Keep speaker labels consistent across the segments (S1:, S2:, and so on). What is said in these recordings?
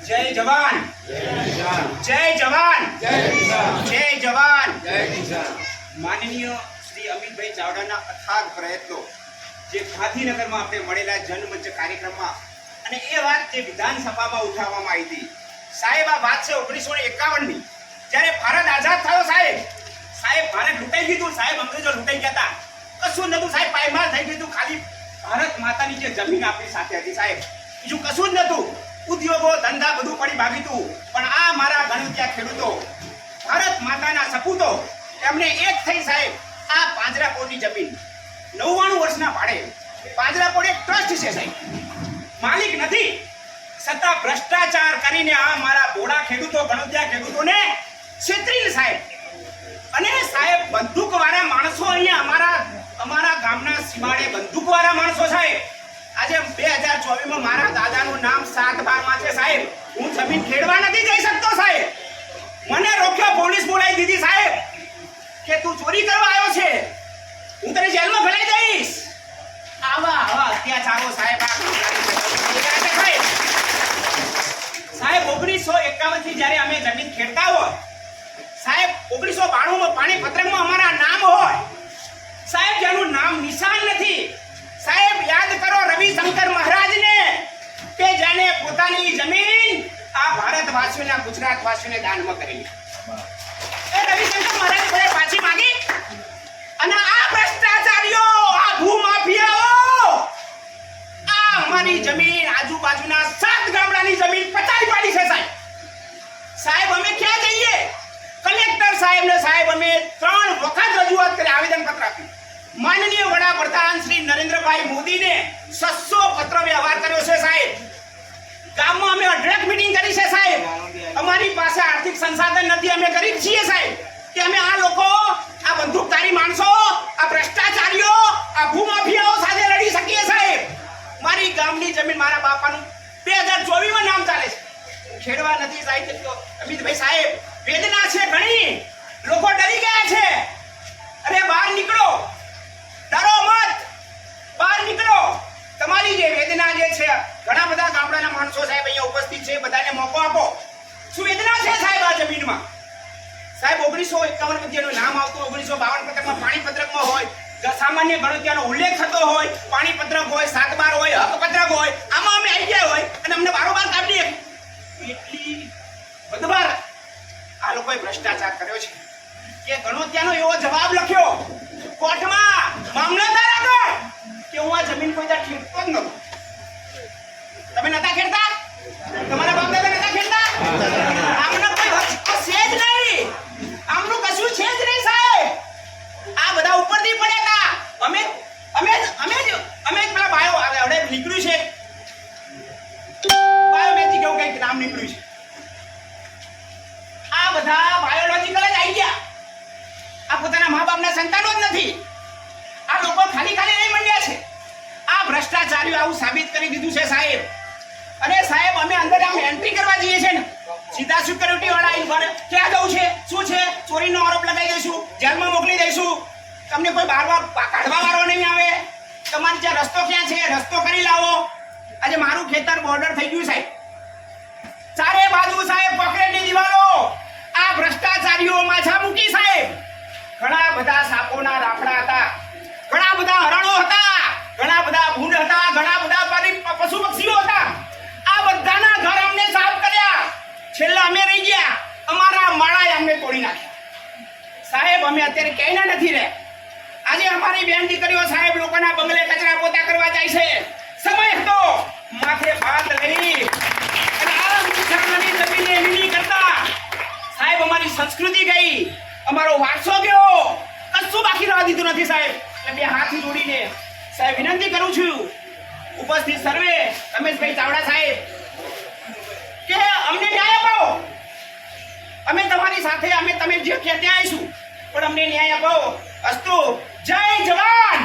S1: જય જવાન. જય જવાન. જય જવાન. માનનીય શ્રી અમિતભાઈ ચાવડાના અથાગ પ્રયત્નો જે ગાંધીનગરમાં આપણે મળેલા જનમંચ કાર્યક્રમમાં અને એ વાત જે વિધાનસભામાં ઉઠાવવામાં આવી હતી. સાહેબ આ વાત છે ઓગણીસો ને એકાવનની. જ્યારે ભારત આઝાદ થયો સાહેબ સાહેબ ભારત લૂંટાઈ ગયું સાહેબ અંગ્રેજો લૂંટાઈ ગયા હતા. કશું નતું સાહેબ પાયમાલ થઈ ગયું ખાલી ભારત માતાની જે જમીન આપણી સાથે હતી સાહેબ. બીજું કશું જ નતું ઉદ્યોગો, ધંધા બધું પડી ભાગીતું. પણ આ મારા ગણિત્યા ખેડૂતો, ભારત માતાના સપૂતો, એમને એક થઈ સાહેબ, આ પાંજરાપોળની જમીન. નવ્વાણું વર્ષના ભાડે. પાંજરાપોળ એક ટ્રસ્ટ છે સાહેબ. માલિક નથી. છતાં ભ્રષ્ટાચાર કરીને આ મારા ભોળા ખેડૂતો ગણોદ્યા ખેડૂતોને છેતરીને સાહેબ. અને સાહેબ બંદૂક વાળા માણસો અહીંયા અમારા અમારા ગામના સીમાડે બંદૂકવાળા માણસો સાહેબ. આજે બે હજાર ચોવીસમાં મારા નામ સાત છે, સાહેબ. હું જમીન ખેડવા નથી જઈ શકતો, સાહેબ. મને રોક્યો, પોલીસ બોલાવી દીધી, સાહેબ. કે તું ચોરી કરવા આવ્યો છે? હું તને જેલમાં ભરાઈ દઈશ. આવા આવા અત્યાચારો, સાહેબ સાહેબ. ઓગણીસો એકાવનથી જ્યારે અમે જમીન ખેડતા હોય, સાહેબ, ઓગણીસો બાણું માં પાણી પત્રકમાં અમારા નામ હોય. સાહેબ, જેનું નામ નિશાન નથી. સાહેબ, યાદ કરો, રવિશંકર મહારાજને પોતાની જમીન આ ભારતવાસીઓને, આ ગુજરાતવાસીઓને દાનમાં કરેલી. એ રવિશંકર મહારાજ બધા પાછી માગી. અને આ ભ્રષ્ટાચારીઓ, આ ભૂમાફિયાઓ, આ અમારી જમીન, આજુબાજુના સાત ગામડાની જમીન પચાવી પાડી છે સાહેબ. સાહેબ, અમે ક્યાં જઈએ? કલેક્ટર સાહેબને સાહેબ, અમે ત્રણ વખત રજૂઆત કરી આવેદન પત્ર આપ્યું. માનનીય વડાપ્રધાન શ્રી નરેન્દ્રભાઈ મોદીને સસ્સો પત્ર વ્યવહાર કર્યો છે સાહેબ. ગામમાં અમે અઢળક મીટિંગ કરી છે સાહેબ. અમારી પાસે આર્થિક સંસાધન નથી, અમે ગરીબ છીએ સાહેબ. કે અમે આ લોકો, આ બંદૂકધારી માણસો, આ ભ્રષ્ટાચારીઓ, આ ભૂમાફિયાઓ સાથે લડી શકીએ સાહેબ. મારી ગામની જમીન મારા બાપાનું બે હજાર ચોવીસમાં નામ ચાલે છે. ખેડવા નથી સાહેબ અમિતભાઈ સાહેબ, વેદના છે ઘણી. લોકો ડરી ગયા છે. અરે બહાર નીકળો. ડરો મત. બહાર નીકળો તમારી જે વેદના જે છે ઘણા બધા ગામડાના સાહેબ અહીંયા ઉપસ્થિત છે, બધાને મોકો આપો. શું વેદના છે સાહેબ આ જમીનમાં? સાહેબ, ઓગણીસો એકાવન પછી નામ આવતું, ઓગણીસો બાવન પત્રકમાં પાણી પત્રકમાં હોય સામાન્ય ગણત્યાનો ઉલ્લેખ થતો હોય, પાણી પત્રક હોય, સાત બાર હોય, હક પત્રક હોય, આમાં અમે આવી ગયા હોય અને અમને બારોબાર કાઢી એટલી બદબાર આ લોકોએ ભ્રષ્ટાચાર કર્યો છે. કે ગણોત્યાનો એવો જવાબ લખ્યો, કોર્ટમાં મામલતદાર આગળ. કે હું આ જમીન કોઈ ત્યાં ઠીકતો જ નતો તમે નતા ખેડતા? તમારા બાપ દાદા નતા ખેડતા? આમનો કોઈ હક છે જ નહીં. આમનું કશું છે જ નહીં સાહેબ. આ બધા ઉપરથી પડ્યા હતા અમે અમે અમે જ, અમે પેલા બાયો હવે નીકળ્યું છે. બાયોમેજિક એવું કંઈક નામ નીકળ્યું છે. આ બધા બાયોલોજીકલ જ આવી ગયા. આ પોતાના મા બાપના સંતાનો જ નથી. આ લોકો ખાલી ખાલી નહીં મંડ્યા છે. આ ભ્રષ્ટાચારીઓ આવું સાબિત કરી દીધું છે સાહેબ. અને સાહેબ, અમે અંદર આમ એન્ટ્રી કરવા જઈએ છે ને, સીધા સિક્યોરિટી વાળા આવીને ભરે ક્યાં જવું છે? શું છે? ચોરીનો આરોપ લગાવી દઈશું, જેલમાં મોકલી દઈશું. તમને કોઈ બાર વાર કાઢવા વાળો નહીં આવે. તમારે ત્યાં રસ્તો ક્યાં છે? રસ્તો કરી લાવો. આજે મારું ખેતર બોર્ડર થઈ ગયું સાહેબ. ચારે બાજુ સાહેબ પકડેલી દિવાલો. આ ભ્રષ્ટાચારીઓ માછા મૂકી સાહેબ. ઘણા બધા સાપોના રાફડા હતા. ઘણા બધા હરણો હતા ઘણા બધા ભૂંડ હતા ઘણા બધા પરી- પશુ પક્ષીઓ હતા આ બધાના ઘર અમને સાફ કર્યા છેલ્લા અમે રહી ગયા અમારા માળાએ અમને તોડી નાખ્યા સાહેબ અમે નથી રે આજે અમારી બેન દીકરીઓ સાહેબ લોકોના બંગલે કચરા પોતા કરવા જાય છે. સમય હતો. માથે ભાત લઈ. અને આરામ મુઠ્ઠાની જમીને લીલી કરતા. સાહેબ, અમારી સંસ્કૃતિ ગઈ. અમારો વારસો ગયો. કશું બાકી રહેવા દીધું નથી સાહેબ. એટલે બે હાથ જોડીને સાહેબ વિનંતી કરું છું. ઉપસ્થિત સર્વે, રમેશભાઈ ચાવડા સાહેબ, કે અમને ન્યાય અપાવો. અમે તમારી સાથે, અમે તમે જે ત્યાં આવીશું. પણ અમને ન્યાય અપાવો અસ્તુ જય જવાન!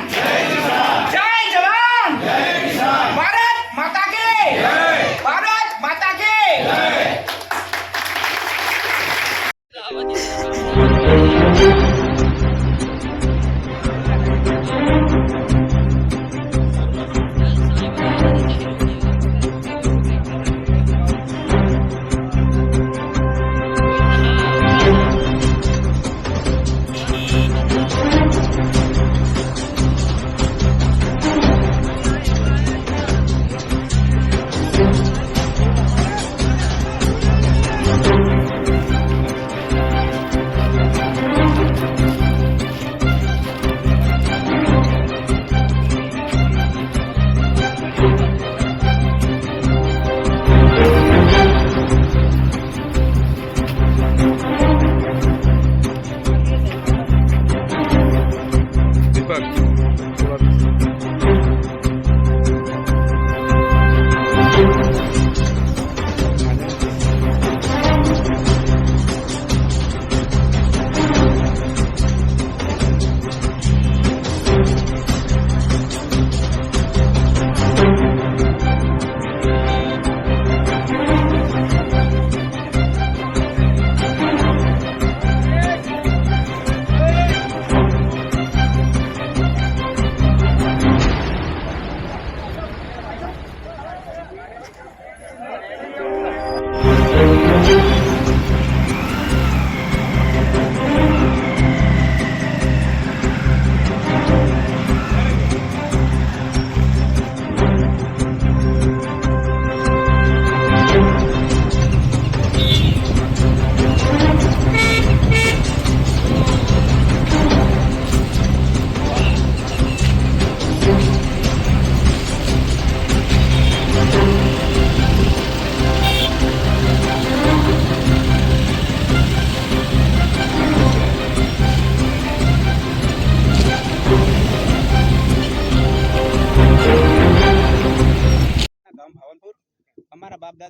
S1: જય જવાન! ભારત માતા કે ભારત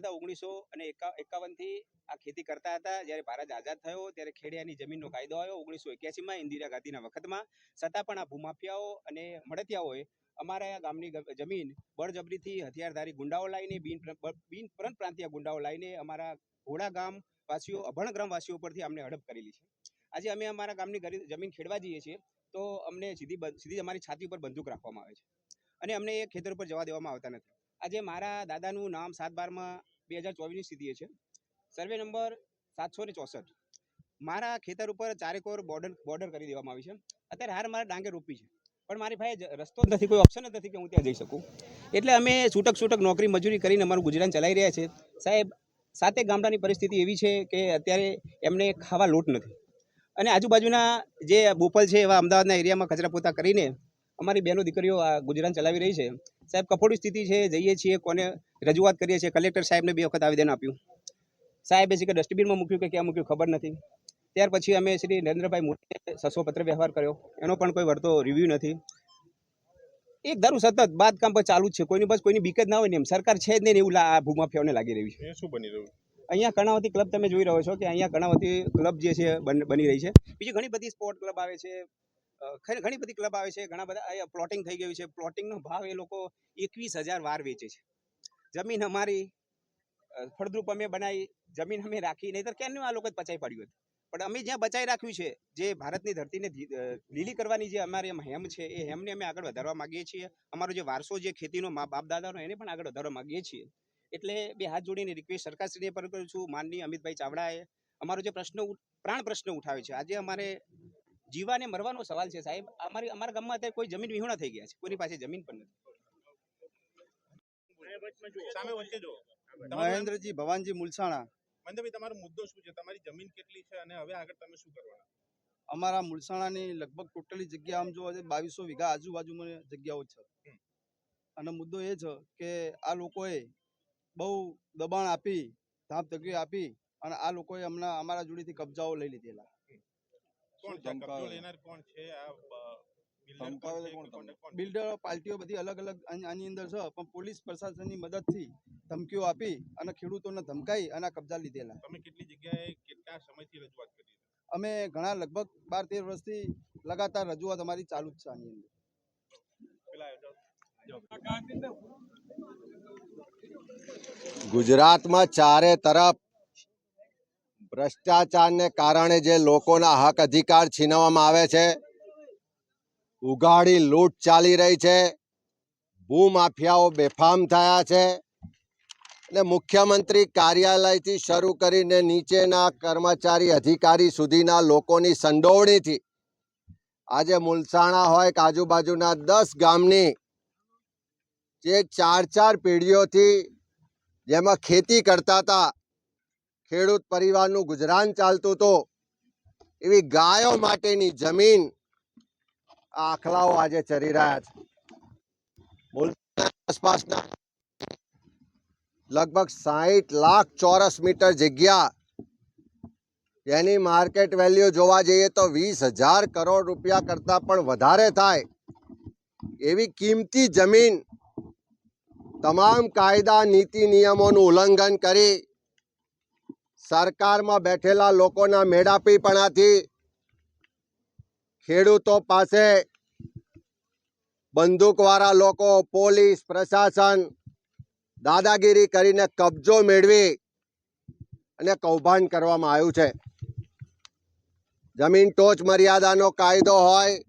S1: દાદા ઓગણીસો અને એકા, એકાવનથી આ ખેતી કરતા હતા. જ્યારે ભારત આઝાદ થયો, ત્યારે ખેડિયાની જમીનનો કાયદો આવ્યો ઓગણીસો એક્યાસીમાં ઇન્દિરા ગાંધીના વખતમાં. છતાં પણ આ ભૂમાફિયાઓ અને મળતિયાઓએ અમારા ગામની જમીન બળજબરીથી હથિયારધારી ગુંડાઓ લાવીને, બિન બિન પરત પ્રાંતીય ગુંડાઓ લાવીને અમારા ઘોડા ગામ વાસીઓ અભણ ગ્રામવાસીઓ પરથી અમને હડપ કરેલી છે. આજે અમે અમારા ગામની જમીન ખેડવા જઈએ છીએ, તો અમને સીધી સીધી અમારી છાતી ઉપર બંદૂક રાખવામાં આવે છે. અને અમને એ ખેતર ઉપર જવા દેવામાં આવતા નથી. આજે મારા દાદાનું નામ સાત બારમાં બે હજાર ચોવીસની સ્થિતિએ છે. સર્વે નંબર સાતસો ને ચોસઠ. મારા ખેતર ઉપર ચારેકોર બોર્ડર બોર્ડર કરી દેવામાં આવી છે. અત્યારે હાર મારે ડાંગર રોપી છે. પણ મારી પાસે રસ્તો જ નથી, કોઈ ઓપ્શન જ નથી કે હું ત્યાં જઈ શકું. એટલે અમે છૂટક છૂટક નોકરી મજૂરી કરીને અમારું ગુજરાન ચલાવી રહ્યા છે. સાહેબ, સાતે ગામડાની પરિસ્થિતિ એવી છે કે અત્યારે એમને ખાવા લોટ નથી. અને આજુબાજુના જે બોપલ છે એવા અમદાવાદના એરિયામાં કચરા પોતા કરીને અમારી બહેનો દીકરીઓ આ ગુજરાન ચલાવી રહી છે. સાહેબ કફોડી સ્થિતિ છે જઈએ છીએ કોને રજૂઆત કરીએ છીએ. કલેક્ટર સાહેબને બે વખત આવેદન આપ્યું. સાહેબે છે કે ડસ્ટબિનમાં મૂક્યું કે ક્યાં મૂક્યું ખબર નથી. ત્યાર પછી અમે શ્રી નરેન્દ્રભાઈ મોદીએ સસો પત્ર વ્યવહાર કર્યો. એનો પણ કોઈ વળતો રિવ્યૂ નથી. એક ધારું સતત બાંધકામ પર ચાલુ જ છે. કોઈની બસ કોઈની બીક જ ના હોય ને એમ. સરકાર છે જ નહીં એવું આ ભૂમાફિયાઓને લાગી રહ્યું છે.
S2: શું બની રહ્યું?
S1: અહીંયા કર્ણાવતી ક્લબ તમે જોઈ રહ્યો છો કે અહીંયા કર્ણાવતી ક્લબ જે છે બન- રહી છે. બીજી ઘણી બધી સ્પોર્ટ ક્લબ આવે છે. ઘણી બધી ક્લબ આવે છે, ઘણા બધા પ્લોટિંગ થઈ ગયું છે. પ્લોટિંગનો ભાવ એ લોકો એકવીસ વાર વેચે છે. જમીન અમારી ફળદ્રુપ અમે બનાવી, જમીન અમે રાખી, નહીતર કેમનું આ લોકો પચાઈ પાડ્યું હતું? પણ અમે જ્યાં બચાવી રાખ્યું છે, જે ભારતની ધરતીને લીલી કરવાની જે અમારી એમ હેમ છે, એ હેમને અમે આગળ વધારવા માગીએ છીએ. અમારો જે વારસો જે ખેતીનો મા બાપ દાદાનો એને પણ આગળ વધારવા માગીએ છીએ. એટલે બે હાથ જોડીને રિક્વેસ્ટ સરકારશ્રીને પણ કરું છું. માનની અમિતભાઈ ચાવડાએ, અમારો જે પ્રશ્ન પ્રાણ પ્રશ્ન ઉઠાવે છે. આજે અમારે જીવાને મરવાનો સવાલ છે સાહેબ. અમારી અમારા ગામમાં અત્યારે કોઈ જમીન વિહોણા થઈ ગયા છે. કોઈની પાસે જમીન પણ નથી.
S2: સામે વચ્ચે જો તમારું નામ?
S3: મહેન્દ્રજી ભવાનજી મુલસાણા.
S2: મહેન્દ્રભાઈ તમારો મુદ્દો શું છે? તમારી જમીન કેટલી છે અને હવે આગળ તમે શું કરવાના?
S3: અમારા મુલસાણાની લગભગ ટોટલી જગ્યા આમ જોવા જઈએ બાવીસો વીઘા આજુબાજુમાં જગ્યાઓ છે. અને મુદ્દો એ છે કે આ લોકોએ બહુ દબાણ આપી ધાપધકીઓ આપી અને આ લોકોએ હમણાં અમારા જોડેથી કબજાઓ લઈ લીધેલા.
S2: કોણ છે? કબજો લેનાર છે? આ?
S3: બિલ્ડરો પાર્ટીઓ બધી અલગ અલગ આની આની અંદર છે પણ પોલીસ પ્રશાસનની મદદથી ધમકીઓ આપી અને ખેડૂતોને ધમકાઈ અને કબજા લીધેલા.
S2: તમે કેટલી જગ્યાએ કેટલા સમયથી રજૂઆત કરી
S3: અમે ઘણા લગભગ બાર તેર વર્ષથી લગાતાર રજૂઆત અમારી ચાલુ જ છે આની અંદર.
S4: ગુજરાતમાં ચારે તરફ ભ્રષ્ટાચારને કારણે જે લોકોના હક અધિકાર છીનવવામાં આવે છે, ઉગાડી લૂંટ ચાલી રહી છે, ભૂમાફિયાઓ બેફામ થયા છે અને મુખ્યમંત્રી કાર્યાલયથી શરૂ કરીને નીચેના કર્મચારી અધિકારી સુધીના લોકોની સંડોવણીથી. આજે મુલસાણા હોય કે આજુબાજુના દસ ગામની જે ચાર ચાર પેઢીઓથી જેમાં ખેતી કરતા હતા ખેડૂત પરિવારનું ગુજરાન ચાલતું હતું એવી ગાયો માટેની જમીન આખલાઓ આજે ચરી રહ્યા છે. આસપાસના લગભગ સાહીઠ લાખ ચોરસ મીટર જગ્યા એની માર્કેટ વેલ્યુ જોવા જઈએ તો વીસ હજાર કરોડ રૂપિયા કરતાં પણ વધારે થાય. એવી કિંમતી જમીન તમામ કાયદા, નીતિ, નિયમોનું ઉલ્લંઘન કરી સરકારમાં બેઠેલા લોકોના મેળાપીપણાથી ખેડૂતો પાસે બંદૂકવાળા લોકો, પોલીસ, પ્રશાસન, દાદાગીરી કરીને કબજો મેળવી અને કૌભાંડ કરવામાં આવ્યું છે. જમીન ટોચ મર્યાદાનો કાયદો હોય,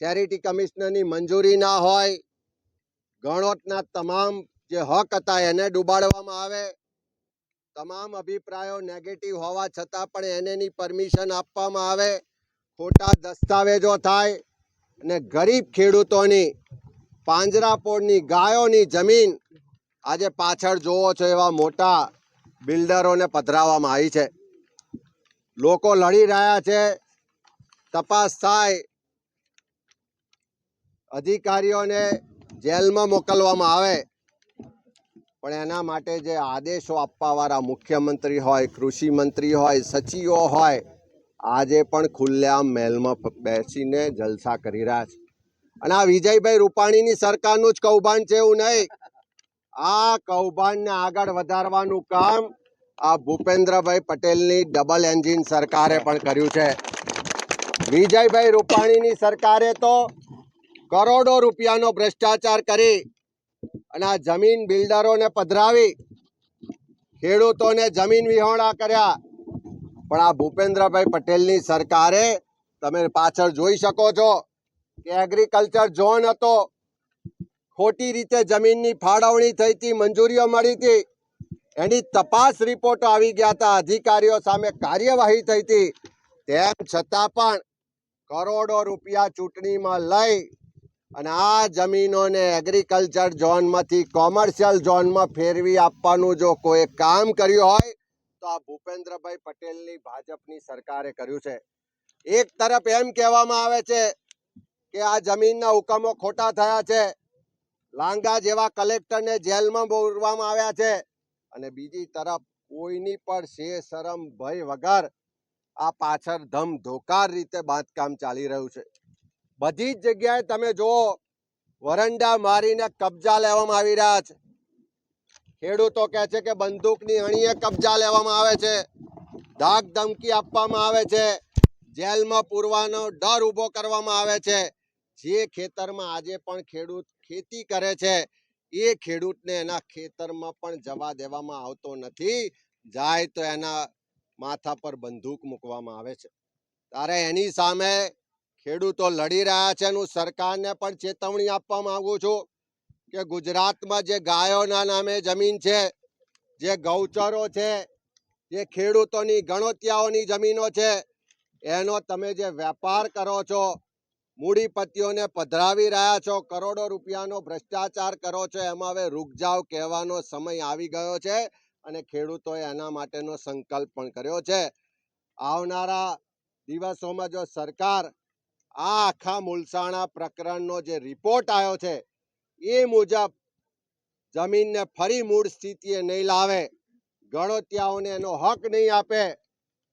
S4: ચેરિટી કમિશનરની મંજૂરી ના હોય, ગણોટના તમામ જે હક હતા એને ડૂબાડવામાં આવે તમામ અભિપ્રાયો નેગેટિવ હોવા છતાં પણ એનેની પરમિશન આપવામાં આવે. ખોટા દસ્તાવેજો થાય અને ગરીબ ખેડૂતોની પાંજરાપોળની ગાયોની જમીન આજે પાછળ જોવો છો એવા મોટા બિલ્ડરોને પધરાવવામાં આવી છે. લોકો લડી રહ્યા છે, તપાસ થાય. અધિકારીઓને જેલમાં મોકલવામાં આવે. પણ એના માટે જે આદેશો આપવાવાળા મુખ્યમંત્રી હોય, કૃષિ મંત્રી હોય, સચિવો હોય, આજે પણ ખુલ્લેઆમ મહેલમાં બેસીને જલસા કરી રહ્યા છે. અને આ વિજયભાઈ રૂપાણીની સરકારનું જ કૌભાંડ છે એવું નહીં. આ કૌભાંડને આગળ વધારવાનું કામ આ ભૂપેન્દ્રભાઈ પટેલની ડબલ એન્જિન સરકારે પણ કર્યું છે. વિજયભાઈ રૂપાણીની સરકારે તો કરોડો રૂપિયાનો ભ્રષ્ટાચાર કરી અને આ જમીન બિલ્ડરોને પધરાવી, ખેડૂતોને જમીન વિહોણા કર્યા. પણ આ ભૂપેન્દ્રભાઈ પટેલની સરકારે તમે પાછળ જોઈ શકો છો કે એગ્રીકલ્ચર ઝોન હતો. ખોટી રીતે જમીનની ફાળવણી થઈ હતી, મંજૂરીઓ મળી હતી. એની તપાસ રિપોર્ટો આવી ગયા હતા. અધિકારીઓ સામે કાર્યવાહી થઈ હતી. તેમ છતાં પણ કરોડો રૂપિયા ચૂંટણીમાં લઈ અને આ જમીનોને એગ્રીકલ્ચર ઝોનમાંથી કોમર્શિયલ ઝોનમાં ફેરવી આપવાનું જો કોઈ કામ કર્યું હોય, તો આ ભૂપેન્દ્રભાઈ પટેલની ભાજપની સરકારે કર્યું છે. એક તરફ એમ કહેવામાં આવે છે કે આ જમીનના હુકમો ખોટા થયા છે, લાંગા જેવા કલેક્ટરને જેલમાં બોરવામાં આવ્યા છે, અને બીજી તરફ કોઈની પણ શે શરમ ભય વગર આ પાછળ ધમ ધોકાર રીતે બાંધકામ ચાલી રહ્યું છે. બધી જ જગ્યાએ તમે જુઓ, વરંડા મારીને કબજા લેવામાં આવી રહ્યા છે. ખેડૂતો કહે છે કે બંદૂકની અણીએ કબજા લેવામાં આવે છે. ધાક ધમકી આપવામાં આવે છે. જેલમાં પૂરવાનો ડર ઊભો કરવામાં આવે છે. જે ખેતરમાં આજે પણ ખેડૂત ખેતી કરે છે, એ ખેડૂતને એના ખેતરમાં પણ જવા દેવામાં આવતો નથી. જાય તો એના માથા પર બંદૂક મૂકવામાં આવે છે. ત્યારે એની સામે ખેડૂતો લડી રહ્યા છે હું સરકારને પણ ચેતવણી આપવા માંગુ છું કે ગુજરાતમાં જે ગાયોના નામે જમીન છે, જે ગૌચરો છે, જે ખેડૂતોની ગણોતિયાઓની જમીનો છે, એનો તમે જે વેપાર કરો છો, મૂડીપતિઓને પધરાવી રહ્યા છો, કરોડો રૂપિયાનો ભ્રષ્ટાચાર કરો છો, એમાં હવે રૂકજાવ કહેવાનો સમય આવી ગયો છે અને ખેડૂતોએ એના માટેનો સંકલ્પ પણ કર્યો છે. આવનારા દિવસોમાં જો સરકાર આ આખા મુલસાણા પ્રકરણનો જે રિપોર્ટ આવ્યો છે, એ મુજબ જમીનને ફરી મૂળ સ્થિતિએ નહીં લાવે. ગણોતિયાઓને એનો હક નહીં આપે.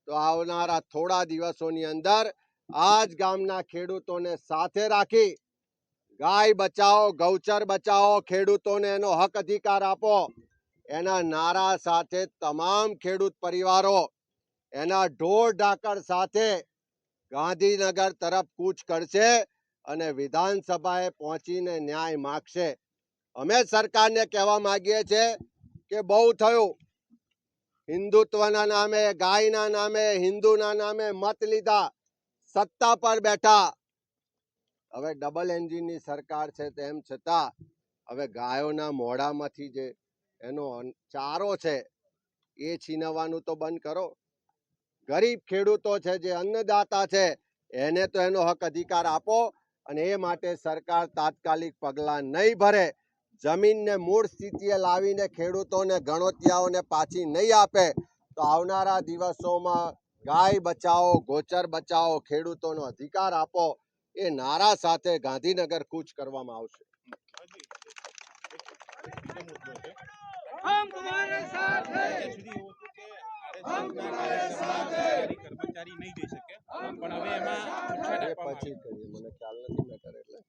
S4: તો આવનારા થોડા દિવસોની અંદર આ જ ગામના ખેડૂતોને સાથે રાખી ગાય બચાવો, ગૌચર બચાવો, ખેડૂતોને એનો હક અધિકાર આપો. એના નારા સાથે તમામ ખેડૂત પરિવારો, એના ઢોર ઢાકર સાથે ગાંધીનગર તરફ કૂચ કરશે અને વિધાનસભાએ પહોંચીને ન્યાય માગશે. અમે સરકારને કહેવા માંગીએ છીએ કે બહુ થયું. હિન્દુત્વના નામે, ગાયના નામે, હિન્દુના નામે મત લીધા. સત્તા પર બેઠા. હવે ડબલ એન્જિનની સરકાર છે તેમ છતાં હવે ગાયોના મોઢામાંથી જે એનો ચારો છે એ છીનવવાનું તો બંધ કરો. ગરીબ ખેડૂતો છે જે અન્નદાતા છે એને તો એનો હક અધિકાર આપો અને એ માટે સરકાર તાત્કાલિક પગલાં નહીં ભરે જમીનને મૂળ સ્થિતિએ લાવીને ખેડૂતોને ગણોતિયાઓને પાછી નહીં આપે તો આવનારા દિવસોમાં ગાય બચાવો ગોચર બચાવો ખેડૂતોનો અધિકાર આપો એ નારા સાથે ગાંધીનગર કૂચ કરવામાં આવશે
S2: હજી એક મુદ્દો છે કર્મચારી નહીં જઈ શકે. પણ હવે એમાં
S4: પછી મને ખ્યાલ નથી મેટર એટલે.